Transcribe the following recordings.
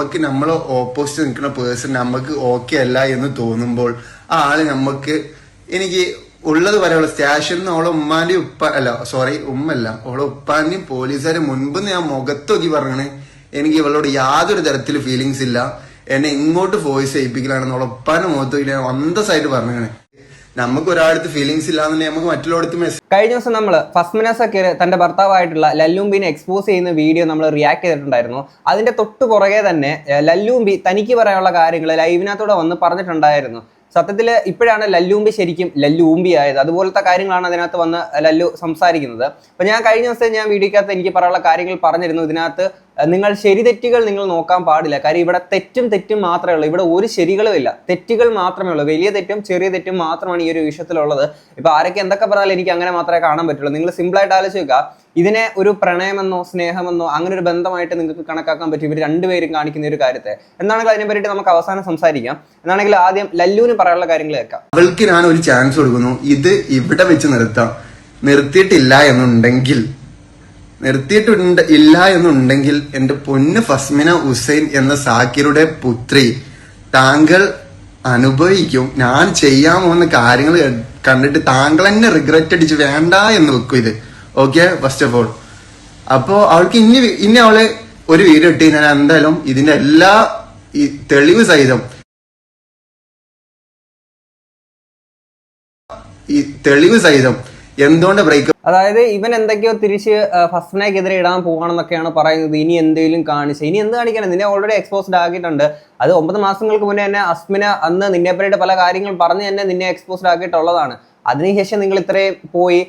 നമുക്ക് നമ്മളെ ഓപ്പോസിറ്റ് നിൽക്കുന്ന പേഴ്സൺ നമുക്ക് ഓക്കെ അല്ല എന്ന് തോന്നുമ്പോൾ ആ ആൾ നമുക്ക് എനിക്ക് ഉള്ളത് പറയാനുള്ള സ്റ്റേഷനിൽ നിന്ന് ഓളെ ഉമ്മാന്റെയും ഉപ്പ അല്ല സോറി ഉമ്മല്ല. ഓളെ ഉപ്പാന്റെയും പോലീസുകാരെ മുൻപ് ഞാൻ മുഖത്തൊക്കെ പറഞ്ഞേ എനിക്ക് ഇവളോട് യാതൊരു തരത്തിൽ ഫീലിങ്സ് ഇല്ല. എന്നെ ഇങ്ങോട്ട് വോയിസ് ചെയ്യിപ്പിക്കലാണെന്ന് അവളെ ഉപ്പാന്റെ മുഖത്ത് നോക്കി ഞാൻ അന്തസ്സായിട്ട് പറഞ്ഞേ നമുക്ക് ഒരാളടുത്ത് ഫീലിങ്സ് ഇല്ലാന്നുണ്ടെങ്കിൽ നമുക്ക് മറ്റുള്ളവർക്ക് മെസ്സേജ് കഴിഞ്ഞ ദിവസം നമ്മൾ ഫസ്മിന സക്കീർ തന്റെ ഭർത്താവായിട്ടുള്ള ലല്ലുംബിനെ എക്സ്പോസ് ചെയ്യുന്ന വീഡിയോ നമ്മൾ റിയാക്ട് ചെയ്തിട്ടുണ്ടായിരുന്നു. അതിന്റെ തൊട്ടു പുറകെ തന്നെ ലല്ലുംബി തനിക്ക് പറയാനുള്ള കാര്യങ്ങൾ ലൈവിനകത്തൂടെ വന്ന് പറഞ്ഞിട്ടുണ്ടായിരുന്നു. സത്യത്തിൽ ഇപ്പോഴാണ് ലല്ലൂമ്പി ശരിക്കും ലല്ലൂമ്പി ആയത്. അതുപോലത്തെ കാര്യങ്ങളാണ് അതിനകത്ത് വന്ന് ലല്ലു സംസാരിക്കുന്നത്. അപ്പൊ ഞാൻ കഴിഞ്ഞ ദിവസം ഞാൻ വീഡിയോക്കകത്ത് എനിക്ക് പറയാനുള്ള കാര്യങ്ങൾ പറഞ്ഞിരുന്നു. ഇതിനകത്ത് നിങ്ങൾ ശരി തെറ്റുകൾ നിങ്ങൾ നോക്കാൻ പാടില്ല. കാര്യം ഇവിടെ തെറ്റും തെറ്റും മാത്രമേ ഉള്ളൂ. ഇവിടെ ഒരു ശരികളും ഇല്ല. തെറ്റുകൾ മാത്രമേ ഉള്ളൂ. വലിയ തെറ്റും ചെറിയ തെറ്റും മാത്രമാണ് ഈ ഒരു വിഷയത്തിലുള്ളത്. ഇപ്പൊ ആരൊക്കെ എന്തൊക്കെ പറഞ്ഞാലും എനിക്ക് അങ്ങനെ മാത്രമേ കാണാൻ പറ്റുള്ളൂ. നിങ്ങൾ സിമ്പിളായിട്ട് ആലോചിച്ച് നോക്കുക ഇതിനെ ഒരു പ്രണയമെന്നോ സ്നേഹമെന്നോ അങ്ങനെ ഒരു ബന്ധമായിട്ട് നിങ്ങൾക്ക് കണക്കാക്കാൻ പറ്റും. ഇവർ രണ്ടുപേരും കാണിക്കുന്ന ഒരു കാര്യത്തെ. എന്താണെങ്കിൽ അതിനെ പറ്റി നമുക്ക് അവസാനം സംസാരിക്കാം. എന്നാണെങ്കിൽ ആദ്യം ലല്ലുവിന് പറയാനുള്ള കാര്യങ്ങൾ കേൾക്കാം. അവൾക്ക് ഞാൻ ഒരു ചാൻസ് കൊടുക്കുന്നു. ഇത് ഇവിടെ വെച്ച് നിർത്താം. നിർത്തിയിട്ടില്ല എന്നുണ്ടെങ്കിൽ നിർത്തിയിട്ടുണ്ട് ഇല്ല എന്നുണ്ടെങ്കിൽ എന്റെ പൊന്ന് ഫസ്മിന ഹുസൈൻ എന്ന സാക്കിറുടെ പുത്രി താങ്കൾ അനുഭവിക്കും. ഞാൻ ചെയ്യാൻ പോകുന്ന കാര്യങ്ങൾ കണ്ടിട്ട് താങ്കൾ തന്നെ റിഗ്രറ്റ് അടിച്ച് വേണ്ട എന്ന് വെക്കും ഇത്. ഓക്കെ ഫസ്റ്റ് ഓഫ് ഓൾ അപ്പോ അവൾക്ക് ഇനി ഇനി അവൾ ഒരു വീഡിയോ ഇട്ട് ഞാൻ എന്തായാലും ഇതിന്റെ എല്ലാ തെളിവ് സഹിതം ഈ തെളിവ് സഹിതം എന്തുകൊണ്ട് ബ്രേക്ക് അതായത് ഇവൻ എന്തൊക്കെയോ തിരിച്ച് എതിരെ ഇടാൻ പോവാണെന്നൊക്കെയാണ് പറയുന്നത്. ഇനി എന്തെങ്കിലും കാണിച്ച് ഇനി എന്ത് കാണിക്കണം നിന്നെ ഓൾറെഡി എക്സ്പോസ്ഡ് ആക്കിയിട്ടുണ്ട്. അത് ഒമ്പത് മാസങ്ങൾക്ക് മുന്നേ തന്നെ അസ്മിന അന്ന് നിന്നെ പല കാര്യങ്ങൾ പറഞ്ഞ് തന്നെ നിന്നെ എക്സ്പോസ്ഡ് ആക്കിയിട്ടുള്ളതാണ്. അതിനുശേഷം നിങ്ങൾ ഇത്രയും പോയി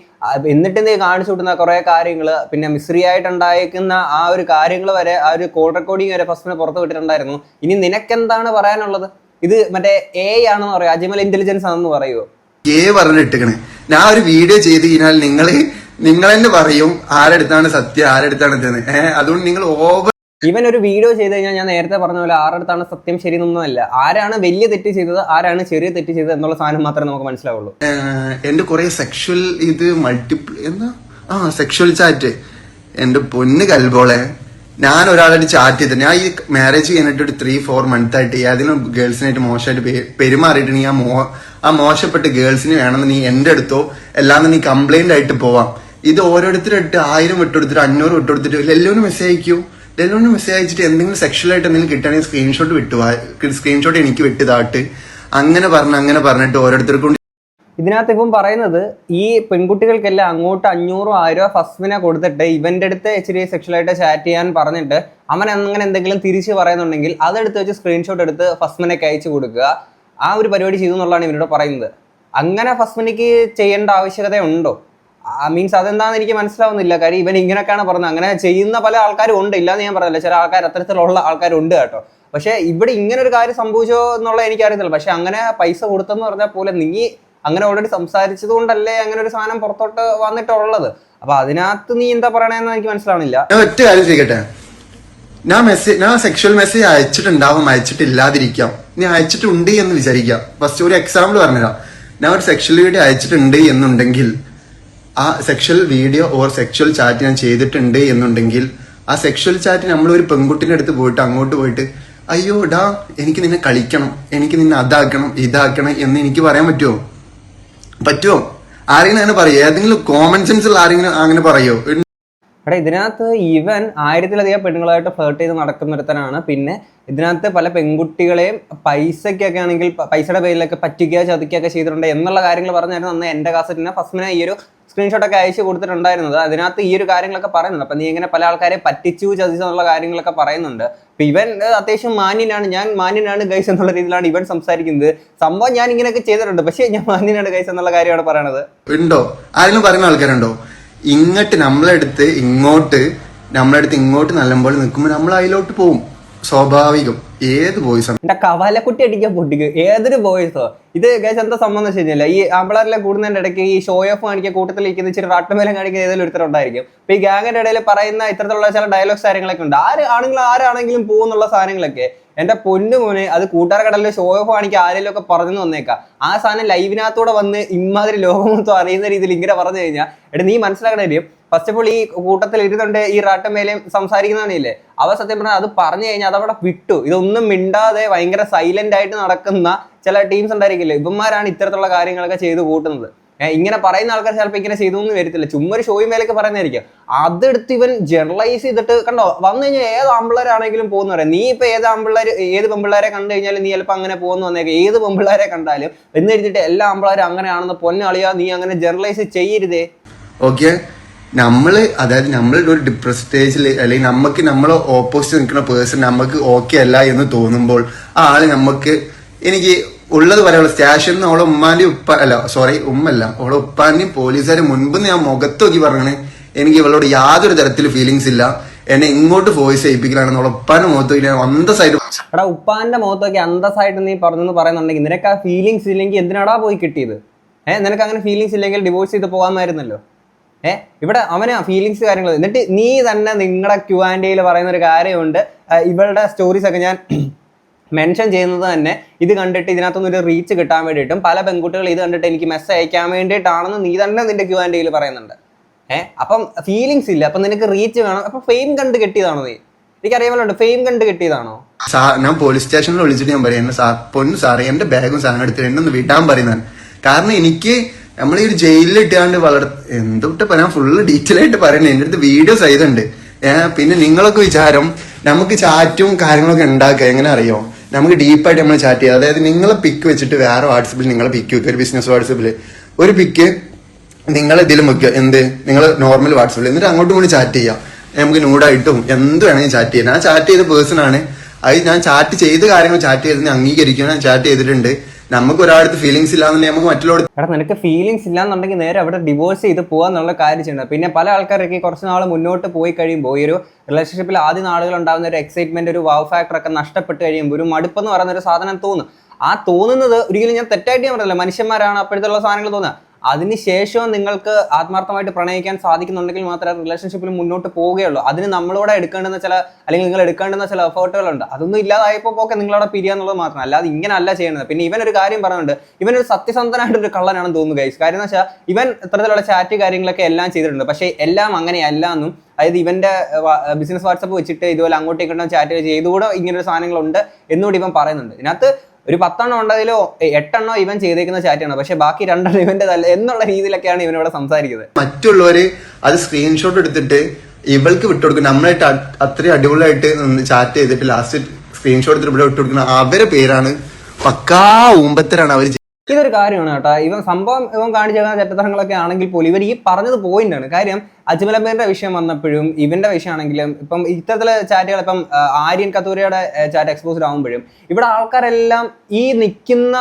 എന്നിട്ട് നീ കാണിച്ചു വിട്ടുന്ന കുറെ കാര്യങ്ങൾ പിന്നെ മിസ്രി ആയിട്ടുണ്ടായിരിക്കുന്ന ആ ഒരു കാര്യങ്ങൾ വരെ ആ ഒരു കോൾ റെക്കോർഡിങ് വരെ ഫസ്റ്റിന് പുറത്ത് വിട്ടിട്ടുണ്ടായിരുന്നു. ഇനി നിനക്കെന്താണ് പറയാനുള്ളത്? ഇത് മറ്റേ എ ആണെന്ന് പറയും? അജിമൽ ഇന്റലിജൻസ് ആണെന്ന് പറയുമോ ഏ പറഞ്ഞിട്ടിക്കണേ ഞാൻ ഒരു വീഡിയോ ചെയ്ത് കഴിഞ്ഞാൽ നിങ്ങൾ നിങ്ങൾ തന്നെ പറയും ആരെടുത്താണ് സത്യം ആരെടുത്താണ് ഇതെന്ന്. ഏഹ് അതുകൊണ്ട് നിങ്ങൾ ഓവർ ഇവൻ ഒരു വീഡിയോ ചെയ്ത് കഴിഞ്ഞാൽ ഞാൻ നേരത്തെ പറഞ്ഞ പോലെ ആരുടെ സത്യം ശരി എന്നൊന്നുമല്ല ആരാണ് വലിയ തെറ്റ് ചെയ്തത് ആരാണ് ചെറിയ തെറ്റ് ചെയ്തത് എന്നുള്ള സാധനം മാത്രമേ നമുക്ക് മനസ്സിലാവുള്ളൂ. എന്റെ കുറെ സെക്ഷൽ ഇത് മൾട്ടിപ്പിൾ എന്താ? ആ സെക്ഷൽ ചാറ്റ് എന്റെ പൊന്ന് കൽബോളെ ഞാൻ ഒരാളായിട്ട് ചാറ്റ് ചെയ്തിട്ട് ഞാൻ ഈ മാരേജ് കഴിഞ്ഞിട്ട് ഒരു ത്രീ ഫോർ മന്ത് ആയിട്ട് ഏതെങ്കിലും ഗേൾസിനായിട്ട് മോശമായിട്ട് പെരുമാറിയിട്ട് പെരുമാറിയിട്ടുണ്ടെങ്കിൽ ആ മോ ആ മോശപ്പെട്ട ഗേൾസിന് വേണമെന്ന് നീ എന്റെ അടുത്തോ എല്ലാം നീ കംപ്ലൈന്റ് ആയിട്ട് പോവാം. ഇത് ഓരോരുത്തരും ഇട്ട് ആയിരം വിട്ടുകൊടുത്തിട്ട് അഞ്ഞൂറ് വിട്ടുകൊടുത്തിട്ട് എല്ലാവരും മെസ്സേജ് അയക്കൂ. എല്ലാവരും മെസ്സേജ് അയച്ചിട്ട് എന്തെങ്കിലും സെക്ഷൽ ആയിട്ട് എന്തെങ്കിലും കിട്ടുകയാണെങ്കിൽ സ്ക്രീൻഷോട്ട് വിട്ടു. സ്ക്രീൻഷോട്ട് എനിക്ക് വിട്ടിതാട്ട് അങ്ങനെ പറഞ്ഞ് അങ്ങനെ പറഞ്ഞിട്ട് ഓരോരുത്തർക്കും ഇതിനകത്ത് ഇപ്പം പറയുന്നത് ഈ പെൺകുട്ടികൾക്കെല്ലാം അങ്ങോട്ട് അഞ്ഞൂറോ ആയിരോ ഫസ്മിനെ കൊടുത്തിട്ട് ഇവന്റെ അടുത്ത് ഇച്ചിരി സെക്ഷലായിട്ട് ചാറ്റ് ചെയ്യാൻ പറഞ്ഞിട്ട് അവൻ അങ്ങനെ എന്തെങ്കിലും തിരിച്ച് പറയുന്നുണ്ടെങ്കിൽ അതെടുത്ത് വെച്ച് സ്ക്രീൻഷോട്ട് എടുത്ത് ഫസ്മിനൊക്കെ അയച്ചു കൊടുക്കുക. ആ ഒരു പരിപാടി ചെയ്തു എന്നുള്ളതാണ് ഇവരോട് പറയുന്നത്. അങ്ങനെ ഫസ്മിനിക്ക് ചെയ്യേണ്ട ആവശ്യകത ഉണ്ടോ മീൻസ് അതെന്താണെന്ന് എനിക്ക് മനസ്സിലാവുന്നില്ല. കാര്യം ഇവൻ ഇങ്ങനെയൊക്കെയാണ് പറഞ്ഞത്. അങ്ങനെ ചെയ്യുന്ന പല ആൾക്കാരും ഉണ്ട്. ഇല്ലാന്ന് ഞാൻ പറഞ്ഞില്ല. ചില ആൾക്കാർ അത്തരത്തിലുള്ള ആൾക്കാരുണ്ട് കേട്ടോ. പക്ഷെ ഇവിടെ ഇങ്ങനെ ഒരു കാര്യം സംഭവിച്ചോ എന്നുള്ളത് എനിക്കറിയത്തില്ല. പക്ഷെ അങ്ങനെ പൈസ കൊടുത്തെന്ന് പറഞ്ഞാൽ പോലെ നീ അങ്ങനെ ഓൾറെഡി സംസാരിച്ചത് കൊണ്ടല്ലേ അങ്ങനെ ഒരു സാധനം പുറത്തോട്ട് വന്നിട്ടുള്ളത്? അപ്പൊ അതിനകത്ത് നീ എന്താ പറയണെന്ന് എനിക്ക് മനസ്സിലാവണില്ല ഞാൻ ഒറ്റ കാര്യം ചെയ്യട്ടെ ഞാൻ മെസ്സേജ് ഞാൻ സെക്ഷൽ മെസ്സേജ് അയച്ചിട്ടുണ്ടാവും. അയച്ചിട്ടില്ലാതിരിക്കാം. നീ അയച്ചിട്ടുണ്ട് എന്ന് വിചാരിക്കാം. ഫസ്റ്റ് ഒരു എക്സാമ്പിൾ പറഞ്ഞുതരാം. ഞാൻ ഒരു സെക്ഷൽ വീഡിയോ അയച്ചിട്ടുണ്ട് എന്നുണ്ടെങ്കിൽ ആ sexual video or sexual chat ഞാൻ ചെയ്തിട്ടുണ്ട് എന്നുണ്ടെങ്കിൽ ആ സെക്ഷൽ ചാറ്റ് നമ്മൾ ഒരു പെൺകുട്ടിന്റെ അടുത്ത് പോയിട്ട് അങ്ങോട്ട് പോയിട്ട് അയ്യോ ഡാ എനിക്ക് നിന്നെ കളിക്കണം എനിക്ക് നിന്നെ അതാക്കണം ഇതാക്കണം എന്ന് എനിക്ക് പറയാൻ പറ്റുമോ പറ്റുമോ ആരെങ്കിലും അങ്ങനെ പറയോ? ഏതെങ്കിലും കോമൺ സെൻസ് ഉള്ള ആരെങ്കിലും അങ്ങനെ പറയോ? എടാ ഇതിനകത്ത് ഇവൻ ആയിരത്തിലധികം പെണ്ണുങ്ങളായിട്ട് ഫ്ലേർട്ട് ചെയ്ത് നടക്കുന്നൊരുത്തനാണ്. പിന്നെ ഇതിനകത്ത് പല പെൺകുട്ടികളെയും പൈസയ്ക്കൊക്കെ ആണെങ്കിൽ പൈസയുടെ പേരിലൊക്കെ പറ്റിക്കുക ചതിക്കുകയൊക്കെ ചെയ്തിട്ടുണ്ട് എന്നുള്ള കാര്യങ്ങൾ പറഞ്ഞായിരുന്നു അന്ന് എന്റെ കാസറ്റിനെ ഫസ്റ്റിനെ ഈ ഒരു സ്ക്രീൻഷോട്ടൊക്കെ അയച്ചു കൊടുത്തിട്ടുണ്ടായിരുന്നത്. അതിനകത്ത് ഈ ഒരു കാര്യങ്ങളൊക്കെ പറയുന്നുണ്ട്. അപ്പൊ നീ ഇങ്ങനെ പല ആൾക്കാരെ പറ്റിച്ചു ചതിച്ചു എന്നുള്ള കാര്യങ്ങളൊക്കെ പറയുന്നുണ്ട്. അപ്പൊ ഇവൻ അത്യാവശ്യം മാന്യനാണ്. ഞാൻ മാന്യനാണ് ഗൈസ് എന്നുള്ള രീതിയിലാണ് ഇവൻ സംസാരിക്കുന്നത്. സംഭവം ഞാൻ ഇങ്ങനെയൊക്കെ ചെയ്തിട്ടുണ്ട്. പക്ഷേ ഞാൻ മാന്യനാണ് ഗൈസ് എന്നുള്ള കാര്യമാണ് പറയണത്. ഉണ്ടോ? ആരെങ്കിലും പറയുന്ന ആൾക്കാരുണ്ടോ? ഇങ്ങോട്ട് നമ്മളെടുത്ത് ഇങ്ങോട്ട് നമ്മളെടുത്ത് ഇങ്ങോട്ട് നല്ലപോലെ നിൽക്കുമ്പോൾ നമ്മൾ അതിലോട്ട് പോവും. സ്വാഭാവികം. ഏത് ബോയ്സ് എന്റെ കവലക്കുട്ടി അടിക്കാൻ പൊട്ടിക്ക്. ഏതൊരു വോയിസോ ഇത് ഗൈസ് എന്താ സംബന്ധം വെച്ച് കഴിഞ്ഞാൽ ഈ ആമ്പിളറിലെ കൂടുന്നതിന്റെ ഇടയ്ക്ക് ഈ ഷോ ഓഫ് കാണിക്കുക കൂട്ടത്തിൽ ഇരിക്കുന്ന ഇച്ചിരി റാട്ടമേലം കാണിക്കുന്ന ഏതെങ്കിലും ഒരുത്തരുണ്ടായിരിക്കും അപ്പൊ ഈ ഗാങ്ങിന്റെ ഇടയിൽ പറയുന്ന ഇത്തരത്തിലുള്ള ചില ഡയലോഗ്സ് കാര്യങ്ങളൊക്കെ ഉണ്ട്. ആര് ആണെങ്കിലും ആരാണെങ്കിലും പോകുന്നുള്ള സാധനങ്ങളൊക്കെ എന്റെ പൊന്നു മോനെ അത് കൂട്ടുകാർ കടലിൽ ഷോ ഓഫ് കാണിക്കുക ആരെങ്കിലും ഒക്കെ പറഞ്ഞു വന്നേക്കാം ആ സാധനം ലൈവിനകത്തൂടെ വന്ന് ഇമ്മാതിരി ലോകമൊത്തം അറിയുന്ന രീതിയിൽ ഇങ്ങനെ പറഞ്ഞു കഴിഞ്ഞാൽ എടാ നീ മനസ്സിലാക്കണ ഫസ്റ്റ് ഓഫ് ഓൾ ഈ കൂട്ടത്തിൽ ഇരുന്നുണ്ട് ഈ റാട്ടമേലയും സംസാരിക്കുന്നവനില്ലേ? അവ സത്യം പറഞ്ഞാൽ അത് പറഞ്ഞു കഴിഞ്ഞാൽ അതവിടെ വിട്ടു. ഇതൊന്നും മിണ്ടാതെ ഭയങ്കര സൈലന്റ് ആയിട്ട് നടക്കുന്ന ചില ടീംസ് ഉണ്ടായിരിക്കില്ലേ? ഇവന്മാരാണ് ഇത്തരത്തിലുള്ള കാര്യങ്ങളൊക്കെ ചെയ്ത് കൂട്ടുന്നത്. ഇങ്ങനെ പറയുന്ന ആൾക്കാർ ചിലപ്പോൾ ഇങ്ങനെ ചെയ്തൊന്നും വരത്തില്ല. ചുമ്മാ ഒരു ഷോയും മേലൊക്കെ പറയുന്നതായിരിക്കും. അതെടുത്ത് ഇവൻ ജനറലൈസ് ചെയ്തിട്ട് കണ്ടോ? വന്നു കഴിഞ്ഞാൽ ഏത് ആമ്പിള്ളേരാണെങ്കിലും പോകുന്ന പറയാം. നീ ഇപ്പൊ ഏത് ആമ്പിള്ളേർ ഏത് പെമ്പിള്ളേരെ കണ്ടു കഴിഞ്ഞാൽ നീ ചിലപ്പോൾ അങ്ങനെ പോകുന്നു വന്നേക്കാം. ഏത് പെമ്പിള്ളേരെ കണ്ടാലും എന്ന് കഴിഞ്ഞിട്ട് എല്ലാ ആമ്പിള്ളേരും അങ്ങനെയാണെന്ന് പൊന്നളിയാ നീ അങ്ങനെ ജനറലൈസ് ചെയ്യരുതേ. ഓക്കെ നമ്മൾ അതായത് നമ്മൾ ഒരു ഡിപ്രസ് സ്റ്റേജിൽ അല്ലെങ്കിൽ നമുക്ക് നമ്മൾ ഓപ്പോസിറ്റ് നിൽക്കുന്ന പേഴ്സൺ നമുക്ക് ഓക്കെ അല്ല എന്ന് തോന്നുമ്പോൾ ആ ആൾ നമുക്ക് എനിക്ക് ഉള്ളത് പറയാനുള്ള സ്റ്റേഷനിൽ അവളെ ഉമ്മാന്റെ ഉപ്പ അല്ല സോറി ഉമ്മല്ല അവളെ ഉപ്പാന്റെയും പോലീസുകാരും മുൻപ് ഞാൻ മുഖത്ത് നോക്കി പറഞ്ഞു എനിക്ക് ഇവളോട് യാതൊരു തരത്തിൽ ഫീലിങ്സ് ഇല്ല. എന്നെ ഇങ്ങോട്ട് വോയിസ് ചെയ്യിപ്പിക്കലാണ് അവളെ ഉപ്പാന്റെ മുഖത്ത് നോക്കി അന്തസ്സായിട്ട് എടാ ഉപ്പാന്റെ നോക്കി അന്തസ്സായിട്ട് നീ പറഞ്ഞെന്ന് പറയുന്നുണ്ടെങ്കിൽ നിനക്ക് ആ ഫീലിങ്സ് ഇല്ലെങ്കിൽ എന്തിനാടാ പോയി കിട്ടിയത്? ഏഹ് നിനക്ക് അങ്ങനെ ഫീലിങ്സ് ഇല്ലെങ്കിൽ ഡിവോഴ്സ് ചെയ്ത് പോകാമായിരുന്നല്ലോ. ഏഹ് ഇവിടെ അവന് ഫീലിങ്സ് കാര്യങ്ങൾ എന്നിട്ട് നീ തന്നെ നിങ്ങളുടെ ക്യു ആൻഡ് പറയുന്ന ഒരു കാര്യമുണ്ട് ഇവളുടെ സ്റ്റോറീസ് ഒക്കെ ഞാൻ മെൻഷൻ ചെയ്യുന്നത് തന്നെ ഇത് കണ്ടിട്ട് ഇതിനകത്തൊന്നും ഒരു റീച്ച് കിട്ടാൻ വേണ്ടിയിട്ടും പല പെൺകുട്ടികൾ ഇത് കണ്ടിട്ട് എനിക്ക് മെസ്സേജ് അയക്കാൻ വേണ്ടിയിട്ടാണെന്ന് നീ തന്നെ നിന്റെ ക്യു ആൻഡ് പറയുന്നുണ്ട്. ഏഹ് അപ്പം ഫീലിങ്സ് ഇല്ല. അപ്പം നിനക്ക് റീച്ച് വേണം. അപ്പം ഫെയിം കണ്ട് കിട്ടിയതാണോ നീ? എനിക്കറിയാമല്ലോ ഫെയിം കണ്ട് കിട്ടിയതാണോ? ഞാൻ പോലീസ് സ്റ്റേഷനിൽ വിളിച്ചിട്ട് ഞാൻ പറയുന്നത് സാർ പൊന്നു സാറേ എന്റെ ബാഗും സാധനം എടുത്തിട്ട് എന്നെ വിടാൻ പറയുന്നതാണ്. കാരണം എനിക്ക് നമ്മൾ ഈ ഒരു ജയിലിൽ ഇട്ടാണ്ട് വളർ എന്തൊട്ട് ഞാൻ ഫുള്ള് ഡീറ്റെയിൽ ആയിട്ട് പറയുന്നത് എന്റെ അടുത്ത് വീഡിയോ ചെയ്തുണ്ട് ഏഹ് പിന്നെ നിങ്ങളൊക്കെ വിചാരം നമുക്ക് ചാറ്റും കാര്യങ്ങളൊക്കെ ഉണ്ടാക്കുക. എങ്ങനെ അറിയോ? നമുക്ക് ഡീപ്പായിട്ട് നമ്മൾ ചാറ്റ് ചെയ്യാം. അതായത് നിങ്ങളെ പിക്ക് വെച്ചിട്ട് വേറെ വാട്സപ്പിൽ നിങ്ങളെ പിക്ക് വെക്കുക. ഒരു ബിസിനസ് വാട്സപ്പിൽ ഒരു പിക്ക് നിങ്ങൾ ഇതിലും വെക്കുക എന്ത്? നിങ്ങൾ നോർമൽ വാട്സപ്പിൽ എന്നിട്ട് അങ്ങോട്ടും കൂടി ചാറ്റ് ചെയ്യാം. നമുക്ക് നൂഡായിട്ടും എന്ത് വേണമെങ്കിലും ചാറ്റ് ചെയ്യാം. ആ ചാറ്റ് ചെയ്ത പേഴ്സൺ ആണ്. അത് ഞാൻ ചാറ്റ് ചെയ്ത കാര്യങ്ങൾ ചാറ്റ് ചെയ്തതിനെ ഞാൻ ചാറ്റ് ചെയ്തിട്ടുണ്ട്. നമുക്ക് ഒരാളടുത്ത് ഫീലിങ്സ് ഇല്ലാന്നുണ്ടെങ്കിൽ നമുക്ക് മറ്റുള്ളവർ എടാ നിനക്ക് ഫീലിങ്സ് ഇല്ലാന്നുണ്ടെങ്കിൽ നേരെ അവിടെ ഡിവോഴ്സ് ചെയ്ത് പോകാന്നുള്ള കാര്യം ചെയ്യണം പിന്നെ പല ആൾക്കാരൊക്കെ കുറച്ച് നാൾ മുന്നോട്ട് പോയി കഴിയുമ്പോൾ ഈ ഒരു റിലേഷൻഷിപ്പിൽ ആദ്യ നാളുകൾ ഉണ്ടാകുന്ന ഒരു എക്സൈറ്റ്മെന്റ് ഒരു വാവ് ഫാക്ടർ ഒക്കെ നഷ്ടപ്പെട്ട് കഴിയുമ്പോൾ ഒരു മടുപ്പെന്ന് പറയുന്ന ഒരു സാധനം തോന്നും. ആ തോന്നുന്നത് ഒരിക്കലും ഞാൻ തെറ്റായിട്ട് ഞാൻ പറഞ്ഞില്ല. മനുഷ്യന്മാരാണ് അപ്പോഴത്തെ സാധനങ്ങൾ തോന്നുക. അതിനുശേഷവും നിങ്ങൾക്ക് ആത്മാർത്ഥമായിട്ട് പ്രണയിക്കാൻ സാധിക്കുന്നുണ്ടെങ്കിൽ മാത്രമേ റിലേഷൻഷിപ്പിൽ മുന്നോട്ട് പോവുകയുള്ളൂ. അതിന് നമ്മളോടെ എടുക്കേണ്ടുന്ന ചില അല്ലെങ്കിൽ നിങ്ങൾ എടുക്കേണ്ടുന്ന ചില എഫേർട്ടുകളുണ്ട് അതൊന്നും ഇല്ലാതായപ്പോൾ ഒക്കെ നിങ്ങളവിടെ പിരിയാന്നുള്ളത് മാത്രം അല്ലാതെ ഇങ്ങനെ അല്ല ചെയ്യുന്നത് പിന്നെ ഇവൻ ഒരു കാര്യം പറയുന്നുണ്ട്. ഇവൻ ഒരു സത്യസന്ധനായിട്ട് ഒരു കള്ളനാണെന്ന് തോന്നുന്നു ഗൈസ് കാര്യം എന്ന് വെച്ചാൽ ഇവൻ ഇത്തരത്തിലുള്ള ചാറ്റ് കാര്യങ്ങളൊക്കെ എല്ലാം ചെയ്തിട്ടുണ്ട്. പക്ഷേ എല്ലാം അങ്ങനെയല്ല എന്നും അതായത് ഇവന്റെ ബിസിനസ് വാട്സപ്പ് വെച്ചിട്ട് ഇതുപോലെ അങ്ങോട്ടും ചാറ്റ് ചെയ്തുകൂടെ ഇങ്ങനെ ഒരു സാധനങ്ങളുണ്ട് എന്നുകൂടി ഇവൻ പറയുന്നുണ്ട്. ഇതിനകത്ത് ഒരു പത്തെണ്ണം ഉണ്ടതിലോ എട്ടെണ്ണോ ഇവൻ ചെയ്തേക്കുന്ന ചാറ്റാണ് പക്ഷെ ബാക്കി രണ്ടെണ്ണം ഇവന്റെ തല്ല എന്നുള്ള രീതിയിലൊക്കെയാണ് ഇവനിവിടെ സംസാരിക്കുന്നത്. മറ്റുള്ളവര് അത് സ്ക്രീൻഷോട്ട് എടുത്തിട്ട് ഇവൾക്ക് വിട്ടുകൊടുക്കും നമ്മളായിട്ട് അത്രയും അടിപൊളിയായിട്ട് ചാറ്റ് ചെയ്തിട്ട് ലാസ്റ്റ് സ്ക്രീൻഷോട്ട് എടുത്തിട്ട് ഇവിടെ വിട്ടുകൊടുക്കുന്ന അവരെ പേരാണ് പക്കാ ഊമ്പത്തരാണ് അവർ ഇതൊരു കാര്യമാണ് കേട്ടോ. ഇവൻ സംഭവം ഇവൻ കാണിച്ചേക്കുന്ന ചെറ്റത്തരങ്ങളൊക്കെ ആണെങ്കിൽ പോലും ഇവർ ഈ പറഞ്ഞത് പോയിന്റാണ് ആണ്. അജ്മലബേറിന്റെ വിഷയം വന്നപ്പോഴും ഇവന്റെ വിഷയമാണെങ്കിലും ഇപ്പം ഇത്തരത്തിലെ ചാറ്റുകൾ ഇപ്പം ആര്യൻ കത്തൂരിയുടെ ചാറ്റ് എക്സ്പോസ്ഡ് ആകുമ്പോഴും ഇവിടെ ആൾക്കാരെല്ലാം ഈ നിൽക്കുന്ന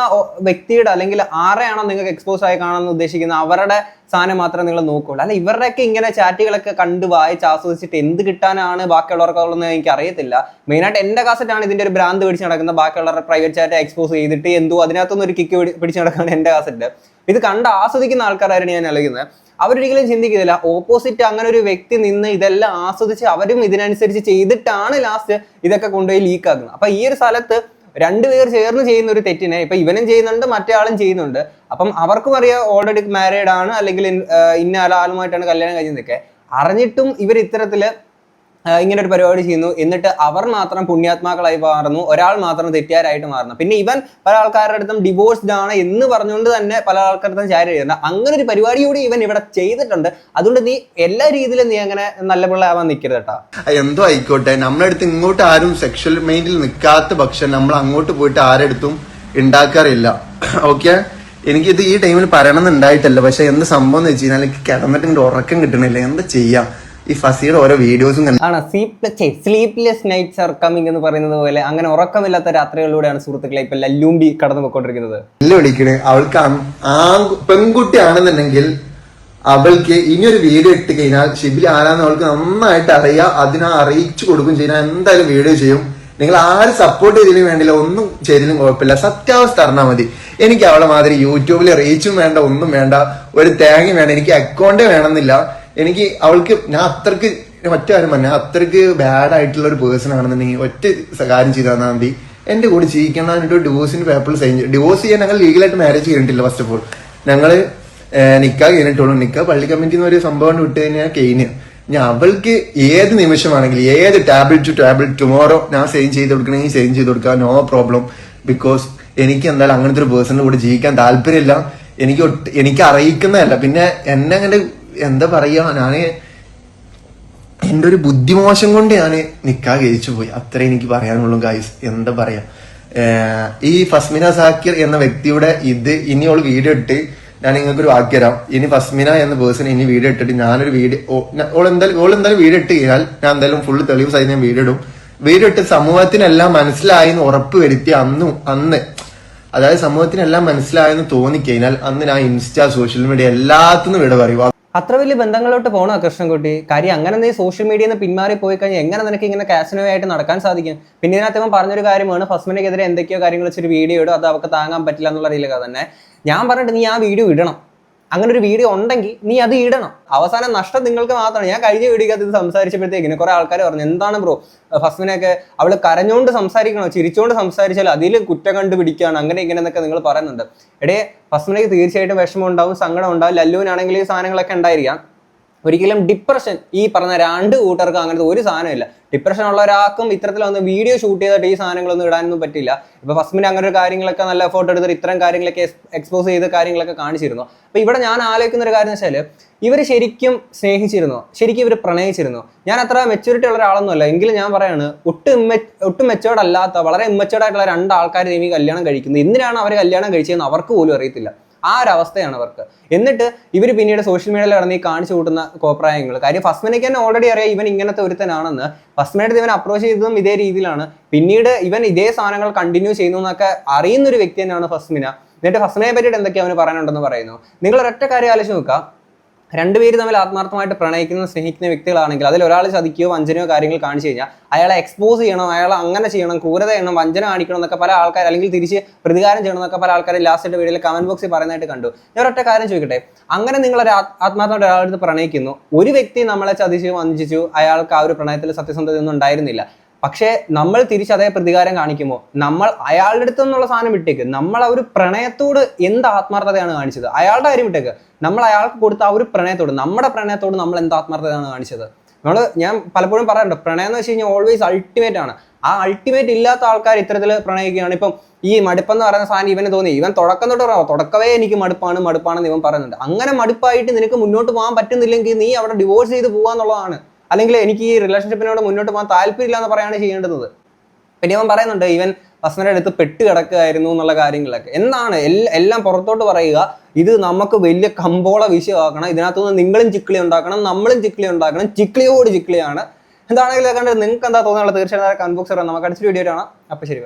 വ്യക്തിയുടെ അല്ലെങ്കിൽ ആരെയാണോ നിങ്ങൾക്ക് എക്സ്പോസ് ആയി കാണാൻ ഉദ്ദേശിക്കുന്ന അവരുടെ സാധനം മാത്രമേ നിങ്ങൾ നോക്കുള്ളൂ. അല്ല ഇവരുടെയൊക്കെ ഇങ്ങനെ ചാറ്റുകളൊക്കെ കണ്ട് വായിച്ച് ആസ്വദിച്ചിട്ട് എന്ത് കിട്ടാനാണ് ബാക്കിയുള്ളവർക്കുള്ളതെന്ന് എനിക്ക് അറിയത്തില്ല. മെയിനായിട്ട് എന്റെ കാസറ്റാണ് ഇതിന്റെ ഒരു ഭ്രാന്ത് പിടിച്ച് നടക്കുന്നത്. ബാക്കിയുള്ളവരുടെ പ്രൈവറ്റ് ചാറ്റ് എക്സ്പോസ് ചെയ്തിട്ട് എന്തോ അതിനകത്തൊന്നും ഒരു കിക്ക് പിടിച്ച് നടക്കുകയാണ് എന്റെ കാസറ്റ്. ഇത് കണ്ട് ആസ്വദിക്കുന്ന ആൾക്കാരായിരുന്നു ഞാൻ നൽകുന്നത് അവരൊരിക്കലും ചിന്തിക്കുന്നില്ല. ഓപ്പോസിറ്റ് അങ്ങനെ ഒരു വ്യക്തി നിന്ന് ഇതെല്ലാം ആസ്വദിച്ച് അവരും ഇതിനനുസരിച്ച് ചെയ്തിട്ടാണ് ലാസ്റ്റ് ഇതൊക്കെ കൊണ്ടുപോയി ലീക്ക് ആക്കുന്നത്. അപ്പൊ ഈ ഒരു സ്ഥലത്ത് രണ്ടുപേർ ചേർന്ന് ചെയ്യുന്ന ഒരു തെറ്റിനെ ഇപ്പൊ ഇവനും ചെയ്യുന്നുണ്ട് മറ്റേ ആളും ചെയ്യുന്നുണ്ട്. അപ്പം അവർക്കും അറിയാം ഓൾറെഡി മാരീഡ് ആണ് അല്ലെങ്കിൽ ഇന്ന ആളുമായിട്ടാണ് കല്യാണം കഴിഞ്ഞതൊക്കെ അറിഞ്ഞിട്ടും ഇവർ ഇത്തരത്തിൽ ഇങ്ങനെ ഒരു പരിപാടി ചെയ്യുന്നു. എന്നിട്ട് അവർ മാത്രം പുണ്യാത്മാക്കളായി മാറുന്നു. ഒരാൾ മാത്രം തെറ്റുകാരായിട്ട് മാറുന്നു. പിന്നെ ഇവൻ പല ആൾക്കാരുടെ അടുത്തും ഡിവോഴ്സ്ഡ് ആണ് എന്ന് പറഞ്ഞുകൊണ്ട് തന്നെ പല ആൾക്കാരുടെ ചാരി ചെയ്യുന്നുണ്ട് അങ്ങനെ ഒരു പരിപാടി കൂടി ഇവൻ ഇവിടെ ചെയ്തിട്ടുണ്ട്. അതുകൊണ്ട് നീ എല്ലാ രീതിയിലും നീ അങ്ങനെ നല്ല പിള്ള ആവാൻ നിൽക്കരുത് കേട്ടോ. എന്തോ ആയിക്കോട്ടെ. നമ്മളടുത്ത് ഇങ്ങോട്ട് ആരും സെക്ഷൽ മൈൻഡിൽ നിൽക്കാത്ത പക്ഷം നമ്മൾ അങ്ങോട്ട് പോയിട്ട് ആരെടുത്തും ഉണ്ടാക്കാറില്ല ഓക്കെ എനിക്കിത് ഈ ടൈമിൽ പറയണമെന്നുണ്ടായിട്ടല്ല. പക്ഷെ എന്ത് സംഭവം എന്ന് വെച്ച് കഴിഞ്ഞാൽ എനിക്ക് കിടന്നിട്ട് ഉറക്കം കിട്ടണില്ല. എന്താ ചെയ്യാം? ഈ ഫസിയുടെ ഓരോ വീഡിയോസും കണ്ട് ആണ് സ്ലീപ്ലെസ് നൈറ്റ്സ് ആർ കമ്മിങ് എന്ന് പറയുന്നത് പോലെ അങ്ങനെ ഉറക്കമില്ലാത്ത രാത്രികളിലൂടെയാണ് സുഹൃത്തുക്കളെ ഇപ്പൊ ലല്ലൂമ്പി കടന്നു പോയിക്കൊണ്ടിരിക്കുന്നത് എല്ലാം വിളിക്കണേ. അവൾക്ക് പെൺകുട്ടിയാണെന്നുണ്ടെങ്കിൽ അവൾക്ക് ഇനിയൊരു വീഡിയോ ഇട്ട് കഴിഞ്ഞാൽ ഷിബിലി ആരാന്ന് അവൾക്ക് നന്നായിട്ട് അറിയാം. അതിനെ അറിയിച്ചു കൊടുക്കും ചെയ്താൽ എന്തായാലും വീഡിയോ ചെയ്യും. നിങ്ങൾ ആര് സപ്പോർട്ട് ചെയ്തതിലും വേണ്ടില്ല ഒന്നും ചെയ്തതിലും കുഴപ്പമില്ല. സത്യാവസ്ഥ അറിഞ്ഞാൽ മതി. എനിക്ക് അവളെ മാതിരി യൂട്യൂബിൽ റീച്ചും വേണ്ട ഒന്നും വേണ്ട. ഒരു തേങ്ങ വേണ്ട. എനിക്ക് അക്കൗണ്ടേ വേണമെന്നില്ല. എനിക്ക് അവൾക്ക് ഞാൻ അത്രയ്ക്ക് ഒറ്റ കാര്യം പറഞ്ഞ അത്രയ്ക്ക് ബാഡ് ആയിട്ടുള്ള ഒരു പേഴ്സൺ ആണെന്നുണ്ടെങ്കിൽ ഒറ്റ കാര്യം ചെയ്താൽ മതി. എന്റെ കൂടെ ജീവിക്കണം എന്നിട്ട് ഡിവോഴ്സിന് പേപ്പർ സൈൻ ഡിവോഴ്സ് ചെയ്യാൻ ഞങ്ങൾ ലീഗലായിട്ട് മാരേജ് ചെയ്തിട്ടില്ല ഫസ്റ്റ് ഓഫ് ഓൾ ഞങ്ങൾ നിക്ക കഴിഞ്ഞിട്ടുള്ളൂ. നിക്ക പള്ളി കമ്മിറ്റി എന്ന് ഒരു സംഭവം വിട്ട് കഴിഞ്ഞാൽ കെയിന് ഞാൻ അവൾക്ക് ഏത് നിമിഷമാണെങ്കിലും ഏത് ടാബ്ലറ്റ് ടു ടാബ്ലറ്റ് ടുമോറോ ഞാൻ സെയിൻ ചെയ്ത് കൊടുക്കണമെങ്കിൽ സെയിൻ ചെയ്ത് കൊടുക്കാം. നോ പ്രോബ്ലം ബിക്കോസ് എനിക്ക് എന്തായാലും അങ്ങനത്തെ ഒരു പേഴ്സണിന്റെ കൂടെ ജീവിക്കാൻ താല്പര്യമില്ല. എനിക്ക് എനിക്ക് അറിയിക്കുന്നതല്ല. പിന്നെ എന്നെ അങ്ങനെ എന്താ പറയുക ഞാൻ എന്റെ ഒരു ബുദ്ധിമോശം കൊണ്ട് ഞാൻ നിക്കാ കഴിച്ചു പോയി അത്രേ എനിക്ക് പറയാനുള്ളൂ ഗായ്സ് എന്താ പറയാ? ഈ ഫസ്മിന സാക്കിർ എന്ന വ്യക്തിയുടെ ഇത് ഇനി ഓൾ വീഡിയോ ഇട്ട് ഞാൻ നിങ്ങൾക്ക് ഒരു വാക്ക് ഇനി ഫസ്മിന എന്ന പേഴ്സൺ ഇനി വീഡിയോ ഇട്ടിട്ട് ഞാനൊരു വീഡിയോ ഓൾ എന്തായാലും ഓൾ എന്തായാലും വീഡിയോ ഇട്ട് കഴിഞ്ഞാൽ ഞാൻ എന്തായാലും ഫുള്ള് തെളിവ് സഹിതം ഞാൻ വീഡിയോ ഇടും. വീഡിയോ ഇട്ട് സമൂഹത്തിനെല്ലാം മനസ്സിലായെന്ന് ഉറപ്പ് വരുത്തി അന്നും അന്ന് അതായത് സമൂഹത്തിനെല്ലാം മനസ്സിലായെന്ന് തോന്നിക്കഴിഞ്ഞാൽ അന്ന് ഞാൻ ഇൻസ്റ്റ സോഷ്യൽ മീഡിയ എല്ലാത്തിനും വിട പറയും അത്ര വലിയ ബന്ധങ്ങളിലോട്ട് പോകണോ കൃഷ്ണൻകുട്ടി? കാര്യം അങ്ങനെ നീ സോഷ്യൽ മീഡിയയിൽ നിന്ന് പിന്മാറി പോയി കഴിഞ്ഞാൽ എങ്ങനെ നിനക്ക് ഇങ്ങനെ കാസിനോ ആയിട്ട് നടക്കാൻ സാധിക്കും? പിന്നെ ഇതിനകത്ത് ഇവൻ പറഞ്ഞൊരു കാര്യമാണ് ഫസ്മിനെതിരെ എന്തൊക്കെയോ കാര്യങ്ങൾ വെച്ചൊരു വീഡിയോ ഇടും അത് അവർക്ക് താങ്ങാൻ പറ്റില്ല എന്നുള്ള രീതിയിലൊക്കെ തന്നെ. ഞാൻ പറഞ്ഞിട്ട് നീ ആ വീഡിയോ ഇടണം. അങ്ങനെ ഒരു വീഡിയോ ഉണ്ടെങ്കിൽ നീ അത് ഇടണം. അവസാനം നഷ്ടം നിങ്ങൾക്ക് മാത്രമാണ്. ഞാൻ കഴിഞ്ഞ വീഡിയോക്കകത്ത് ഇത് സംസാരിച്ചപ്പോഴത്തേക്കിന് കുറെ ആൾക്കാർ പറഞ്ഞു എന്താണ് ബ്രോ ഫസ്മിനൊക്കെ അവൾ കരഞ്ഞുകൊണ്ട് സംസാരിക്കണോ? ചിരിച്ചുകൊണ്ട് സംസാരിച്ചാലോ? അതിൽ കുറ്റം കണ്ടുപിടിക്കുകയാണ്. അങ്ങനെ ഇങ്ങനെ എന്നൊക്കെ നിങ്ങൾ പറയുന്നുണ്ട്. എടേ ഫസ്മിനയ്ക്ക് തീർച്ചയായിട്ടും വിഷമം ഉണ്ടാവും സങ്കടം ഉണ്ടാവും. ലല്ലുവിനാണെങ്കിൽ ഈ സാധനങ്ങളൊക്കെ ഉണ്ടായിരിക്കാം. ഒരിക്കലും ഡിപ്രഷൻ ഈ പറഞ്ഞ രണ്ട് കൂട്ടർക്ക് അങ്ങനത്തെ ഒരു സാധനമില്ല ഡിപ്രഷൻ ഉള്ള ഒരാൾക്കും ഇത്തരത്തിൽ വന്ന് വീഡിയോ ഷൂട്ട് ചെയ്തിട്ട് ഈ സാധനങ്ങളൊന്നും ഇടാനൊന്നും പറ്റില്ല. ഇപ്പൊ ഫസ്മിന് അങ്ങനെ ഒരു കാര്യങ്ങളൊക്കെ നല്ല എഫോർട്ട് എടുത്തിട്ട് ഇത്തരം കാര്യങ്ങളൊക്കെ എക്സ്പോസ് ചെയ്ത കാര്യങ്ങളൊക്കെ കാണിച്ചിരുന്നു. അപ്പൊ ഇവിടെ ഞാൻ ആലോചിക്കുന്ന ഒരു കാര്യം വെച്ചാൽ ഇവർ ശരിക്കും സ്നേഹിച്ചിരുന്നു? ശരിക്കും ഇവർ പ്രണയിച്ചിരുന്നു? ഞാൻ അത്ര മെച്ചൂരിറ്റി ഉള്ള ഒരാളൊന്നുമല്ല എങ്കിലും ഞാൻ പറയാണ് ഒട്ടും ഒട്ടും മെച്ചോർഡ് അല്ലാത്ത വളരെ ഇമ്മച്ചോർഡ് ആയിട്ടുള്ള രണ്ട് ആൾക്കാർ ഇനി കല്യാണം കഴിക്കുന്നത് എന്തിനാണ് അവർ കല്യാണം കഴിച്ചതെന്ന് അവർക്ക് പോലും അറിയത്തില്ല. ആ ഒരു അവസ്ഥയാണ് അവർക്ക്. എന്നിട്ട് ഇവർ പിന്നീട് സോഷ്യൽ മീഡിയയിൽ ഇറങ്ങി കാണിച്ചു കൂട്ടുന്ന കോപ്രായങ്ങൾ കാര്യം ഫസ്മനയ്ക്ക് തന്നെ ഓൾറെഡി അറിയാം ഇവൻ ഇങ്ങനത്തെ ഒരുത്തനാണെന്ന്. ഫസ്മിനായിട്ട് ഇവൻ അപ്രോച്ച് ചെയ്തതും ഇതേ രീതിയിലാണ്. പിന്നീട് ഇവൻ ഇതേ സാധനങ്ങൾ കണ്ടിന്യൂ ചെയ്യുന്നു എന്നൊക്കെ അറിയുന്ന ഒരു വ്യക്തി തന്നെയാണ് ഫസ്മിന. എന്നിട്ട് ഫസ്മിനെ പറ്റിയിട്ട് എന്തൊക്കെയാണ് അവന് പറയാനുണ്ടെന്ന് പറയുന്നു. നിങ്ങൾ ഒരൊറ്റ കാര്യം ആലോചിച്ച് നോക്കുക. രണ്ടുപേര് തമ്മിൽ ആത്മാർത്ഥമായിട്ട് പ്രണയിക്കുന്ന സ്നേഹിക്കുന്ന വ്യക്തികളാണെങ്കിൽ അതിൽ ഒരാൾ ചതിക്കുകയോ വഞ്ചനയോ കാര്യങ്ങൾ കാണിച്ചു കഴിഞ്ഞാൽ അയാളെ എക്സ്പോസ് ചെയ്യണം അയാളെ അങ്ങനെ ചെയ്യണം ക്രൂരത ചെയ്യണം വഞ്ചന കാണിക്കണം എന്നൊക്കെ പല ആൾക്കാർ അല്ലെങ്കിൽ തിരിച്ച് പ്രതികാരം ചെയ്യണം എന്നൊക്കെ പല ആൾക്കാർ ലാസ്റ്റ് വീഡിയോയിൽ കമന്റ് ബോക്സിൽ പറയുന്നതായിട്ട് കണ്ടു. ഞാൻ ഒറ്റ കാര്യം ചോദിക്കട്ടെ? അങ്ങനെ നിങ്ങൾ ഒരു ആത്- ആത്മാർത്ഥമായിട്ട് ഒരാളെടുത്ത് പ്രണയിക്കുന്നു ഒരു വ്യക്തി നമ്മളെ ചതിച്ചു വഞ്ചിച്ചു അയാൾക്ക് ആ ഒരു പ്രണയത്തിൽ സത്യസന്ധതയൊന്നും ഉണ്ടായിരുന്നില്ല. പക്ഷേ നമ്മൾ തിരിച്ച് അതേ പ്രതികാരം കാണിക്കുമ്പോൾ നമ്മൾ അയാളുടെ അടുത്ത് നിന്നുള്ള സാധനം വിട്ടേക്ക് നമ്മൾ ആ ഒരു പ്രണയത്തോട് എന്ത് ആത്മാർത്ഥതയാണ് കാണിച്ചത്? അയാളുടെ കാര്യം വിട്ടേക്ക് നമ്മൾ അയാൾക്ക് കൊടുത്ത ആ ഒരു പ്രണയത്തോട് നമ്മുടെ പ്രണയത്തോട് നമ്മൾ എന്ത് ആത്മാർത്ഥതയാണ് കാണിച്ചത്? നമ്മൾ ഞാൻ പലപ്പോഴും പറയാറുണ്ട് പ്രണയം എന്ന് വെച്ച് കഴിഞ്ഞാൽ ഓൾവേസ് അൾട്ടിമേറ്റ് ആണ്. ആ അൾട്ടിമേറ്റ് ഇല്ലാത്ത ആൾക്കാർ ഇത്തരത്തിൽ പ്രണയിക്കുകയാണ്. ഇപ്പം ഈ മടുപ്പെന്ന് പറയുന്ന സാധനം ഇവന് തോന്നി. ഇവൻ തുടക്കം തൊട്ട് പറയാം തുടക്കവേ എനിക്ക് മടുപ്പാണ് മടുപ്പാണെന്ന് ഇവൻ പറയുന്നുണ്ട്. അങ്ങനെ മടുപ്പായിട്ട് നിനക്ക് മുന്നോട്ട് പോകാൻ പറ്റുന്നില്ലെങ്കിൽ നീ അവിടെ ഡിവോഴ്സ് ചെയ്ത് പോകാന്നുള്ളതാണ് അല്ലെങ്കിൽ എനിക്ക് ഈ റിലേഷൻഷിപ്പിനോട് മുന്നോട്ട് പോകാൻ താല്പര്യമില്ല എന്ന് പറയാണ് ചെയ്യേണ്ടത് പിന്നെ അവൻ പറയുന്നുണ്ട് ഇവൻ വസ്മയുടെ അടുത്ത് പെട്ട് കിടക്കുകയായിരുന്നു എന്നുള്ള കാര്യങ്ങളൊക്കെ. എന്നാണ് എല്ലാം പുറത്തോട്ട് പറയുക ഇത് നമുക്ക് വലിയ കമ്പോള വിഷയമാക്കണം. ഇതിനകത്തുനിന്ന് നിങ്ങളും ചിക്കിളി ഉണ്ടാക്കണം നമ്മളും ചിക്കിളി ഉണ്ടാക്കണം. ചിക്കിളിയോട് ചിക്കിളിയാണ്. എന്താണെങ്കിലും കണ്ടത് നിങ്ങൾക്ക് എന്താ തോന്നുന്നത്? തീർച്ചയായിട്ടും കൺബോക്സ് നമുക്ക് അടുത്ത വീഡിയോ കാണാം. അപ്പൊ ശരി.